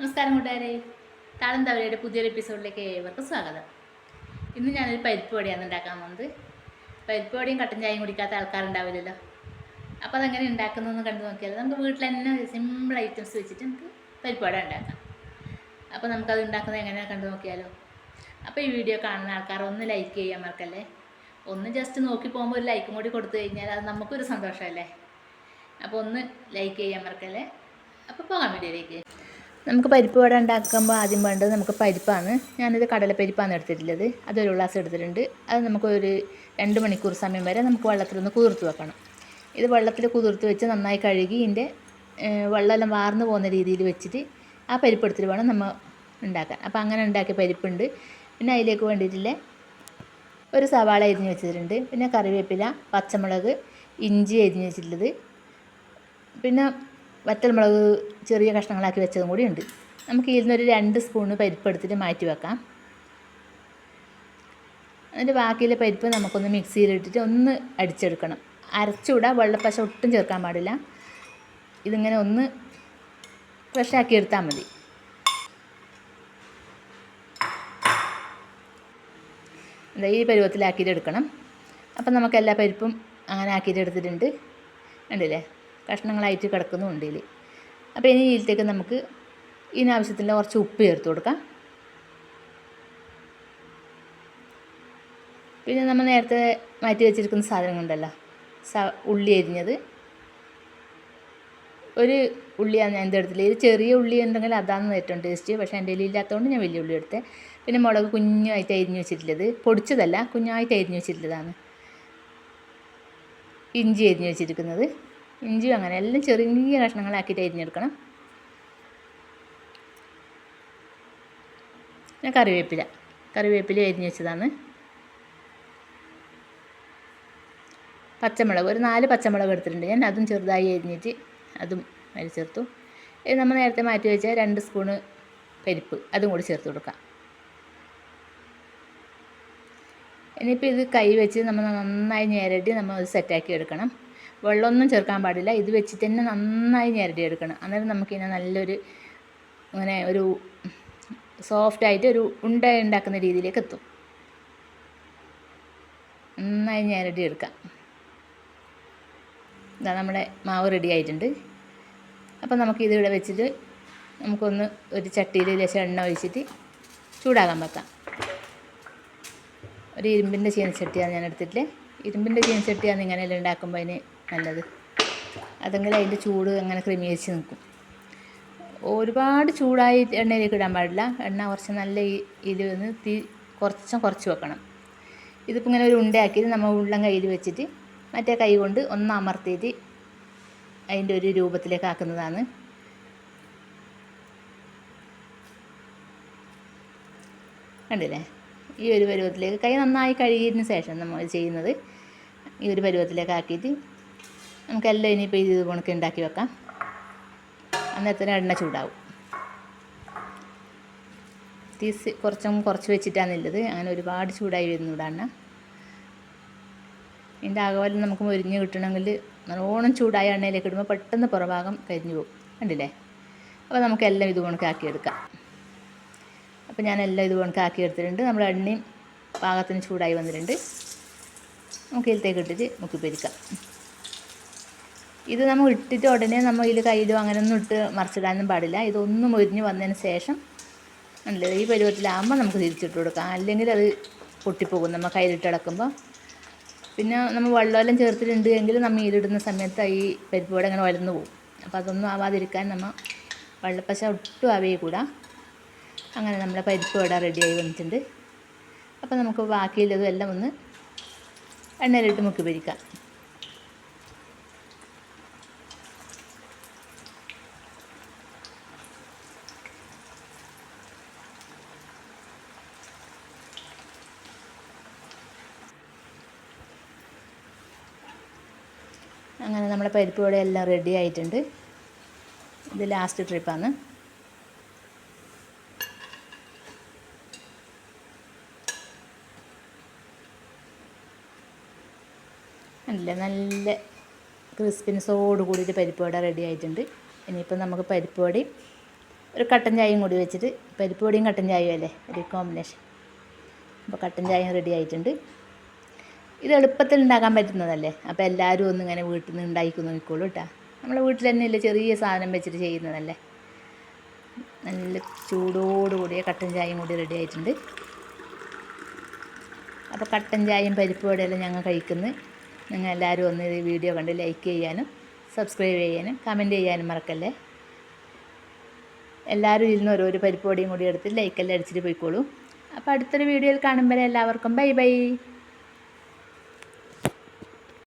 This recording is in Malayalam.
നമസ്കാരം കൂട്ടുകാരെ. താളം തവരയുടെ പുതിയൊരു എപ്പിസോഡിലേക്ക് ഏവർക്കും സ്വാഗതം. ഇന്ന് ഞാനൊരു പരിപ്പ് പൊടിയാണ് ഉണ്ടാക്കാൻ പോകുന്നത്. പരിപ്പ് പൊടിയും കട്ടൻ ചായയും കുടിക്കാത്ത ആൾക്കാരുണ്ടാവില്ലല്ലോ അപ്പോൾ അതെങ്ങനെ ഉണ്ടാക്കുന്നതെന്ന് കണ്ടു നോക്കിയാൽ നമുക്ക് വീട്ടിൽ തന്നെ സിമ്പിൾ ഐറ്റംസ് വെച്ചിട്ട് നമുക്ക് പരിപ്പ് വട ഉണ്ടാക്കാം. അപ്പോൾ നമുക്കത് ഉണ്ടാക്കുന്നത് എങ്ങനെയാണ് കണ്ടു നോക്കിയാലോ. അപ്പോൾ ഈ വീഡിയോ കാണുന്ന ആൾക്കാർ ഒന്ന് ലൈക്ക് ചെയ്യാൻ മറക്കല്ലേ. ഒന്ന് ജസ്റ്റ് നോക്കി പോകുമ്പോൾ ഒരു ലൈക്കും കൂടി കൊടുത്തു കഴിഞ്ഞാൽ അത് നമുക്കൊരു സന്തോഷമല്ലേ. അപ്പോൾ ഒന്ന് ലൈക്ക് ചെയ്യാൻ മറക്കല്ലേ. അപ്പോൾ പോകാം വീഡിയോയിലേക്ക്. നമുക്ക് പരിപ്പ് വട ഉണ്ടാക്കുമ്പോൾ ആദ്യം വേണ്ടത് നമുക്ക് പരിപ്പാണ്. ഞാനിത് കടലപ്പരിപ്പാണ് എടുത്തിട്ടുള്ളത്. അതൊരു ഗ്ലാസ് എടുത്തിട്ടുണ്ട്. അത് നമുക്ക് ഒരു രണ്ട് മണിക്കൂർ സമയം വരെ നമുക്ക് വെള്ളത്തിലൊന്ന് കുതിർത്ത് വെക്കണം. ഇത് വെള്ളത്തിൽ കുതിർത്ത് വെച്ച് നന്നായി കഴുകി ഇതിന്റെ വെള്ളമെല്ലാം വാർന്നു പോകുന്ന രീതിയിൽ വെച്ചിട്ട് ആ പരിപ്പ് എടുത്തിട്ട് വേണം നമ്മൾ ഉണ്ടാക്കാൻ. അപ്പോൾ അങ്ങനെ ഉണ്ടാക്കിയ പരിപ്പുണ്ട്. പിന്നെ അതിലേക്ക് വേണ്ടിയിട്ടുള്ള ഒരു സവാള അരിഞ്ഞ് വെച്ചിട്ടുണ്ട്. പിന്നെ കറിവേപ്പില പച്ചമുളക് ഇഞ്ചി അരിഞ്ഞ് വെച്ചിട്ടുള്ളത്. പിന്നെ വറ്റൽമുളക് ചെറിയ കഷ്ണങ്ങളാക്കി വെച്ചതും കൂടി ഉണ്ട്. നമുക്ക് ഇരുന്നൊരു രണ്ട് സ്പൂണ് പരിപ്പ് എടുത്തിട്ട് മാറ്റി വെക്കാം. എന്നിട്ട് ബാക്കിയിലെ പരിപ്പ് നമുക്കൊന്ന് മിക്സിയിലിട്ടിട്ട് ഒന്ന് അടിച്ചെടുക്കണം. അരച്ചുകൂടാ വെള്ളപ്പശ ഒട്ടും ചേർക്കാൻ പാടില്ല. ഇതിങ്ങനെ ഒന്ന് ഫ്രഷാക്കി എടുത്താൽ മതി. ഈ പരുവത്തിലാക്കിയിട്ട് എടുക്കണം അപ്പം നമുക്ക് എല്ലാ പരിപ്പും അങ്ങനെ ആക്കിയിട്ട് എടുത്തിട്ടുണ്ട് കണ്ടില്ലേ? കഷ്ണങ്ങളായിട്ട് കിടക്കുന്നുണ്ട് ഇതിൽ അപ്പോൾ ഇനി ഇതിലേക്ക് നമുക്ക് ഇതിനാവശ്യത്തിന്റെ കുറച്ച് ഉപ്പ് ചേർത്ത് കൊടുക്കാം. പിന്നെ നമ്മൾ നേരത്തെ മാറ്റി വെച്ചിരിക്കുന്ന സാധനങ്ങളുണ്ടല്ലോ സ ഉള്ളി അരിഞ്ഞത്. ഒരു ഉള്ളിയാണ് ഞാൻ എന്തെടുത്തില്ല ഇത് ചെറിയ ഉള്ളി ഉണ്ടെങ്കിൽ അതാണ് ഏറ്റവും ടേസ്റ്റ്. പക്ഷേ എന്റെ കയ്യിൽ ഇല്ലാത്തതുകൊണ്ട് ഞാൻ വലിയ ഉള്ളി എടുത്തത് പിന്നെ മുളക് കുഞ്ഞായിട്ട് അരിഞ്ഞ് വെച്ചിട്ടുള്ളത്. പൊടിച്ചതല്ല കുഞ്ഞായിട്ട് അരിഞ്ഞ് വെച്ചിട്ടുള്ളതാണ്. ഇഞ്ചി അരിഞ്ഞ് വെച്ചിരിക്കുന്നത്. ഇഞ്ചിയും അങ്ങനെ എല്ലാം ചെറിയ കഷ്ണങ്ങളാക്കിയിട്ട് അരിഞ്ഞെടുക്കണം. പിന്നെ കറിവേപ്പില കറിവേപ്പില അരിഞ്ഞ് വെച്ചതാണ്. പച്ചമുളക് ഒരു നാല് പച്ചമുളക് എടുത്തിട്ടുണ്ട്. ഞാൻ അതും ചെറുതായി അരിഞ്ഞിട്ട് അതും അതിൽ ചേർത്തു. ഇത് നമ്മൾ നേരത്തെ മാറ്റി വെച്ച രണ്ട് സ്പൂണ് പരിപ്പ് അതും കൂടി ചേർത്ത് കൊടുക്കാം. ഇനിയിപ്പോൾ ഇത് കൈ വെച്ച് നമ്മൾ നന്നായി ഞെരടി നമ്മൾ അത് സെറ്റാക്കി എടുക്കണം. വെള്ളമൊന്നും ചേർക്കാൻ പാടില്ല. ഇത് വെച്ചിട്ട് തന്നെ നന്നായി ഞെരടി എടുക്കണം അന്നേരം നമുക്കിങ്ങനെ നല്ലൊരു അങ്ങനെ ഒരു സോഫ്റ്റായിട്ട് ഒരു ഉണ്ട ഉണ്ടാക്കുന്ന രീതിയിലേക്ക് എത്തും. നന്നായി ഞെരടി എടുക്കാം ഇതാ നമ്മുടെ മാവ് റെഡി ആയിട്ടുണ്ട്. അപ്പം നമുക്ക് ഇതിവിടെ വെച്ചിട്ട് നമുക്കൊന്ന് ഒരു ചട്ടിയിൽ ലേശം എണ്ണ ഒഴിച്ചിട്ട് ചൂടാകാൻ വെക്കാം. ഒരു ഇരുമ്പിന്റെ ചീനച്ചട്ടിയാണ് ഞാൻ എടുത്തിട്ടില്ലേ ഇരുമ്പിന്റെ ചീനച്ചട്ടിയാണ് ഇങ്ങനെയെല്ലാം ഉണ്ടാക്കുമ്പോൾ അതിന് നല്ലത്. അതെങ്കിൽ അതിന്റെ ചൂട് അങ്ങനെ ക്രമീകരിച്ച് നിൽക്കും. ഒരുപാട് ചൂടായി എണ്ണയിലേക്ക് ഇടാൻ പാടില്ല. എണ്ണ കുറച്ച് നല്ല ഇതിൽ നിന്ന് തീ കുറച്ചും കുറച്ച് വെക്കണം. ഇതിപ്പോൾ ഇങ്ങനെ ഒരു ഉണ്ടയാക്കിയിട്ട് നമ്മൾ ഉള്ളം കയ്യിൽ വെച്ചിട്ട് മറ്റേ കൈ കൊണ്ട് ഒന്ന് അമർത്തിയിട്ട് അതിന്റെ ഒരു രൂപത്തിലേക്ക് ആക്കുന്നതാണ്. കണ്ടില്ലേ? ഈ ഒരു പരുവത്തിലേക്ക് കൈ നന്നായി കഴുകിയതിന് ശേഷം നമ്മൾ ചെയ്യുന്നത് ഈ ഒരു പരുവത്തിലേക്ക് ആക്കിയിട്ട് നമുക്കെല്ലാം ഇനിയിപ്പോൾ ഇത് കണക്ക് ഉണ്ടാക്കി വെക്കാം. അന്നേരത്തിന് എണ്ണ ചൂടാവും. തീസ് കുറച്ചും കുറച്ച് വെച്ചിട്ടാണ് ഉള്ളത്. അങ്ങനെ ഒരുപാട് ചൂടായി വരുന്നു എണ്ണ. ഇതിന്റെ ആകെ നമുക്ക് മുരിഞ്ഞ് കിട്ടണമെങ്കിൽ നല്ലോണം ചൂടായ എണ്ണയിലേക്ക് ഇടുമ്പോൾ പെട്ടെന്ന് പുറഭാഗം കരിഞ്ഞു പോകും. കണ്ടില്ലേ? അപ്പോൾ നമുക്കെല്ലാം ഇത് കണക്കാക്കിയെടുക്കാം അപ്പോൾ ഞാൻ എല്ലാം ഇത് കണക്കാക്കിയെടുത്തിട്ടുണ്ട് നമ്മുടെ എണ്ണയും പാകത്തിന് ചൂടായി വന്നിട്ടുണ്ട്. നമുക്ക് ഇതിലത്തേക്ക് ഇട്ടിട്ട് മുക്കി പൊരിക്കാം. ഇത് നമ്മൾ ഇട്ടിട്ട് ഉടനെ നമ്മൾ ഇതിൽ കയ്യിലോ അങ്ങനെയൊന്നും ഇട്ട് മറിച്ചിടാനൊന്നും പാടില്ല. ഇതൊന്നും ഒരിഞ്ഞ് വന്നതിന് ശേഷം അല്ല ഈ പരുവത്തിലാകുമ്പോൾ നമുക്ക് തിരിച്ചിട്ട് കൊടുക്കാം. അല്ലെങ്കിൽ അത് പൊട്ടിപ്പോകും. നമ്മൾ കയ്യിലിട്ട് ഇളക്കുമ്പോൾ പിന്നെ നമ്മൾ വെള്ളമെല്ലാം ചേർത്തിട്ടുണ്ട് എങ്കിൽ നമ്മൾ ഇതിടുന്ന സമയത്ത് ഈ പരിപ്പ് കൂടെ അങ്ങനെ വലർന്നു പോകും അപ്പോൾ അതൊന്നും ആവാതിരിക്കാൻ നമ്മൾ വെള്ളപ്പശ ഒട്ടും ആവേ കൂടാ. അങ്ങനെ നമ്മളെ പരിപ്പ് വട റെഡിയായി വന്നിട്ടുണ്ട്. അപ്പോൾ നമുക്ക് ബാക്കിയുള്ളതും എല്ലാം ഒന്ന് എണ്ണയിലിട്ട് മുക്കി പൊരിക്കാം. അങ്ങനെ നമ്മുടെ പരിപ്പ് വട എല്ലാം റെഡി ആയിട്ടുണ്ട്. ഇത് ലാസ്റ്റ് ട്രിപ്പാണ് അല്ല നല്ല ക്രിസ്പിനെസോട് കൂടിയിട്ട് പരിപ്പ് വട റെഡി ആയിട്ടുണ്ട്. ഇനിയിപ്പോൾ നമുക്ക് പരിപ്പ് വടയും ഒരു കട്ടൻ ചായയും കൂടി വെച്ചിട്ട് പരിപ്പ് വടയും കട്ടൻ ചായയും അല്ലേ? ഒരു കോമ്പിനേഷൻ അപ്പോൾ കട്ടൻ ചായയും റെഡി ആയിട്ടുണ്ട്. ഇത് എളുപ്പത്തിൽ ഉണ്ടാക്കാൻ പറ്റുന്നതല്ലേ? അപ്പോൾ എല്ലാവരും ഒന്നിങ്ങനെ വീട്ടിൽ നിന്ന് ഉണ്ടാക്കി നോക്കിക്കോളൂ കേട്ടോ നമ്മളെ വീട്ടിൽ തന്നെയല്ലേ ചെറിയ സാധനം വെച്ചിട്ട് ചെയ്യുന്നതല്ലേ? നല്ല ചൂടോടുകൂടിയ കട്ടൻ ചായയും കൂടി റെഡി ആയിട്ടുണ്ട്. അപ്പോൾ കട്ടൻ ചായയും പരിപ്പ് വടയെല്ലാം ഞങ്ങൾ കഴിക്കുന്നു നിങ്ങൾ എല്ലാവരും ഒന്ന് ഈ വീഡിയോ കണ്ട് ലൈക്ക് ചെയ്യാനും സബ്സ്ക്രൈബ് ചെയ്യാനും കമന്റ് ചെയ്യാനും മറക്കല്ലേ? എല്ലാവരും ഇരുന്ന് ഓരോരോ പരിപ്പ് വടയും കൂടി എടുത്ത് ലൈക്കെല്ലാം അടിച്ചിട്ട് പോയിക്കോളൂ. അപ്പോൾ അടുത്തൊരു വീഡിയോയിൽ കാണുമ്പോൾ എല്ലാവർക്കും. Bye bye